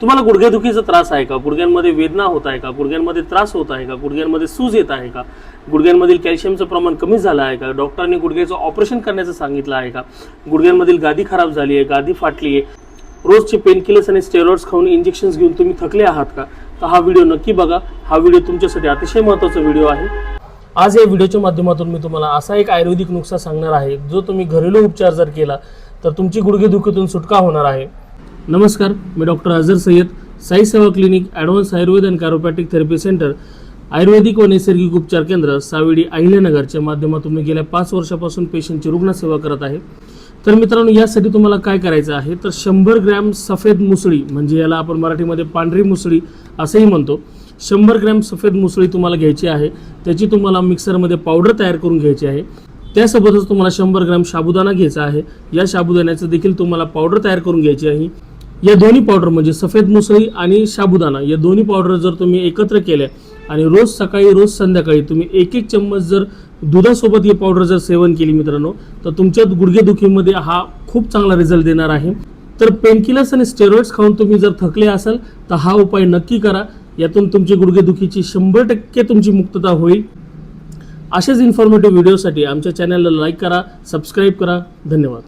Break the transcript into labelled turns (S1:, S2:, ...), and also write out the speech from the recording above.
S1: तुम्हाला गुडघेदुखीचा त्रास आहे का? गुडघ्यांमध्ये वेदना होत आहे का? गुडघ्यांमध्ये त्रास होत आहे का? गुडघ्यांमध्ये सूज येत आहे का? गुडघ्यांमधील कॅल्शियमचं प्रमाण कमी झालं आहे का? डॉक्टरांनी गुडघ्याचं ऑपरेशन करण्याचं सांगितलं आहे का? गुडघ्यांमधील गादी खराब झाली आहे गादी फाटली आहे. रोजचे पेनकिलर्स आणि स्टेरॉइड्स खाऊन इंजेक्शन्स घेऊन तुम्ही थकले आहात का? तर हा व्हिडिओ नक्की बघा. हा व्हिडिओ तुमच्यासाठी अतिशय महत्त्वाचा व्हिडिओ आहे. आज या व्हिडिओच्या माध्यमातून मी तुम्हाला असा एक आयुर्वेदिक नुकसा सांगणार आहे. जो तुम्ही घरेलू उपचार जर केला तर तुमची गुडघेदुखीतून सुटका होणार आहे. नमस्कार मी doctor Azhar Sayyed Sai Seva clinic advance Ayurveda and chiropractic therapy centre आयुर्वेदिक व नैसर्गिक उपचार केंद्र सावेडी अहिल्यानगरच्या माध्यमातून मी गेल्या पाच वर्षापासून पेशंटची रुग्णसेवा करत आहे. तर मित्रांनो यासाठी तुम्हाला काय करायचं आहे? तर शंभर ग्रॅम सफेद मुसळी म्हणजे याला आपण मराठीमध्ये पांढरी मुसळी असंही म्हणतो. शंभर ग्रॅम सफेद मुसळी तुम्हाला घ्यायची आहे. त्याची तुम्हाला मिक्सरमध्ये पावडर तयार करून घ्यायची आहे. त्यासोबतच तुम्हाला शंभर ग्रॅम साबुदाणा घ्यायचा आहे. या साबुदाण्याचं देखील तुम्हाला पावडर तयार करून घ्यायची आहे. या दोन्ही पावडर म्हणजे सफेद मुसळी आणि साबुदाणा या दोन्ही पावडर जर तुम्ही एकत्र केल्या आणि रोज सकाळी रोज संध्याकाळी तुम्ही एक एक चम्मच जर दुधासोबत ही पावडर जर सेवन केली मित्रांनो तर तुमच्या गुडघेदुखीमध्ये हा खूप चांगला रिझल्ट देणार आहे. तर पेनकिलर्स आणि स्टेरॉइड्स खाऊन तुम्ही जर थकले असाल तर हा उपाय नक्की करा. यातून तुमची गुडघेदुखीची शंभर टक्के तुमची मुक्तता होईल. अशाच इन्फॉर्मेटिव्ह व्हिडिओसाठी आमच्या चॅनलला लाईक करा सबस्क्राईब करा. धन्यवाद.